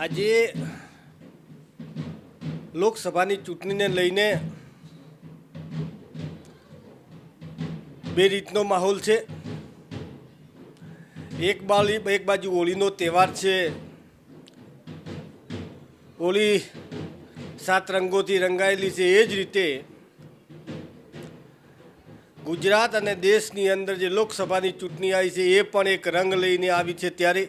આજે લોકસભાની ચૂંટણીને લઈને બે રીતનો માહોલ છે. એક બાજુ એક બાજુ હોળીનો તહેવાર છે. હોળી સાત રંગોથી રંગાયેલી છે. એ જ રીતે ગુજરાત અને દેશની અંદર જે લોકસભાની ચૂંટણી આવી છે, એ પણ એક રંગ લઈને આવી છે ત્યારે.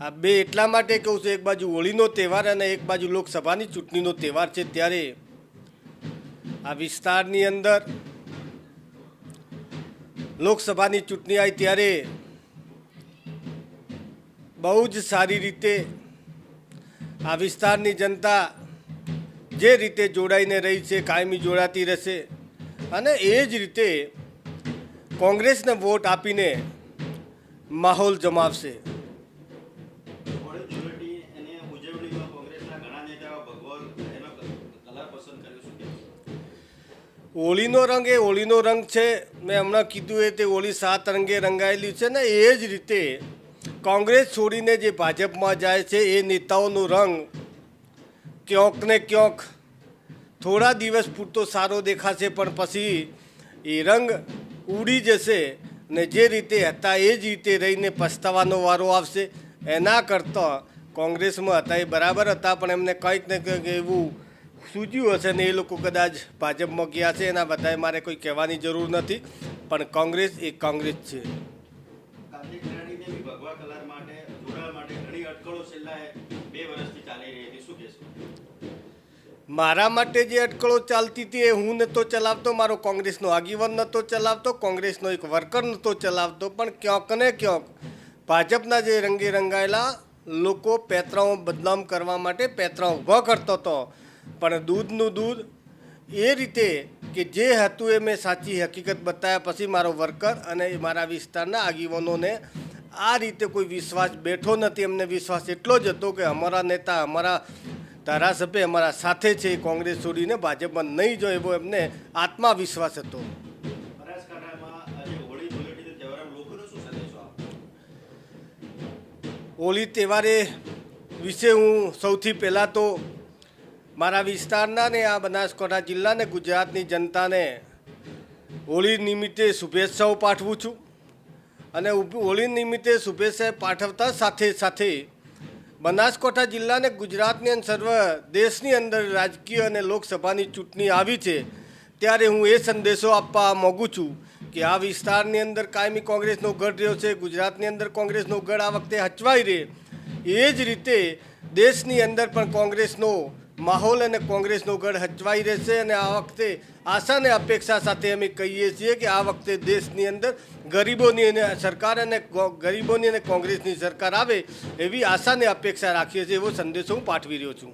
આ બે એટલા માટે કહું છું, એક બાજુ હોળીનો તહેવાર અને એક બાજુ લોકસભાની ચૂંટણીનો તહેવાર છે. ત્યારે આ વિસ્તારની અંદર લોકસભાની ચૂંટણી આવી ત્યારે બહુ જ સારી રીતે આ વિસ્તારની જનતા જે રીતે જોડાઈને રહી છે, કાયમી જોડાતી રહેશે અને એ જ રીતે કોંગ્રેસને વોટ આપીને માહોલ જમાવશે. હોળીનો રંગ એ હોળીનો રંગ છે. મેં હમણાં કીધું એ તે હોળી સાત રંગે રંગાયેલી છે ને એ જ રીતે કોંગ્રેસ છોડીને જે ભાજપમાં જાય છે એ નેતાઓનો રંગ ક્યાંક ને ક્યાંક થોડા દિવસ પૂરતો સારો દેખાશે પણ પછી એ રંગ ઉડી જશે ને જે રીતે હતા એ જ રીતે રહીને પસ્તાવાનો વારો આવશે. એના કરતાં કોંગ્રેસમાં હતા એ બરાબર હતા પણ એમને કંઈક ને કંઈક એવું સૂચ્યું હશે ને એ લોકો કદાચ ભાજપમાં ગયા છે એના બધાએ મારે કોઈ કહેવાની જરૂર નથી પણ કોંગ્રેસ એ કોંગ્રેસ છે. મારા માટે જે અટકળો ચાલતી હતી એ હું નહોતો ચલાવતો મારો કોંગ્રેસનો આગેવાન નહોતો ચલાવતો કોંગ્રેસનો એક વર્કર નહોતો ચલાવતો પણ ક્યાંક ને ક્યાંક ભાજપના જે રંગે રંગાયેલા લોકો પેતરાઓ બદનામ કરવા માટે પેતરા ઊભા કરતો હતો. પણ દૂધનું દૂધ એ રીતે કે જે હતું એ મેં સાચી હકીકત બતાવ્યા પછી મારો વર્કર અને મારા વિસ્તારના આગેવાનોને આ રીતે કોઈ વિશ્વાસ બેઠો નથી. એમને વિશ્વાસ એટલો જ હતો કે અમારા નેતા, અમારા ધારાસભ્ય અમારા સાથે છે, એ કોંગ્રેસ છોડીને ભાજપમાં નહીં જો એવો એમને આત્મવિશ્વાસ હતો. હોળી તહેવારે વિશે હું સૌથી પહેલાં તો મારા વિસ્તારના ને આ બનાસકાંઠા જિલ્લાને ગુજરાતની જનતાને હોળી નિમિત્તે શુભેચ્છાઓ પાઠવું છું. અને હોળી નિમિત્તે શુભેચ્છા પાઠવતા સાથે સાથે બનાસકાંઠા જિલ્લાને ગુજરાતની અને સર્વ દેશની અંદર રાજકીય અને લોકસભાની ચૂંટણી આવી છે, ત્યારે હું એ સંદેશો આપવા માગું છું કે આ વિસ્તારની અંદર કાયમી કોંગ્રેસનો ગઢ રહ્યો છે, ગુજરાતની અંદર કોંગ્રેસનો ગઢ આ વખતે હચવાઈ રહે. એ જ રીતે દેશની અંદર પણ કોંગ્રેસનો માહોલ અને કોંગ્રેસનો ગઢ હચવાઈ રહેશે અને આ વખતે આશા અને અપેક્ષા સાથે અમે કહીએ છીએ કે આ વખતે દેશની અંદર ગરીબોની અને સરકાર અને ગરીબોની અને કોંગ્રેસની સરકાર આવે એવી આશા અને અપેક્ષા રાખીએ છીએ એવો સંદેશો હું પાઠવી રહ્યો છું.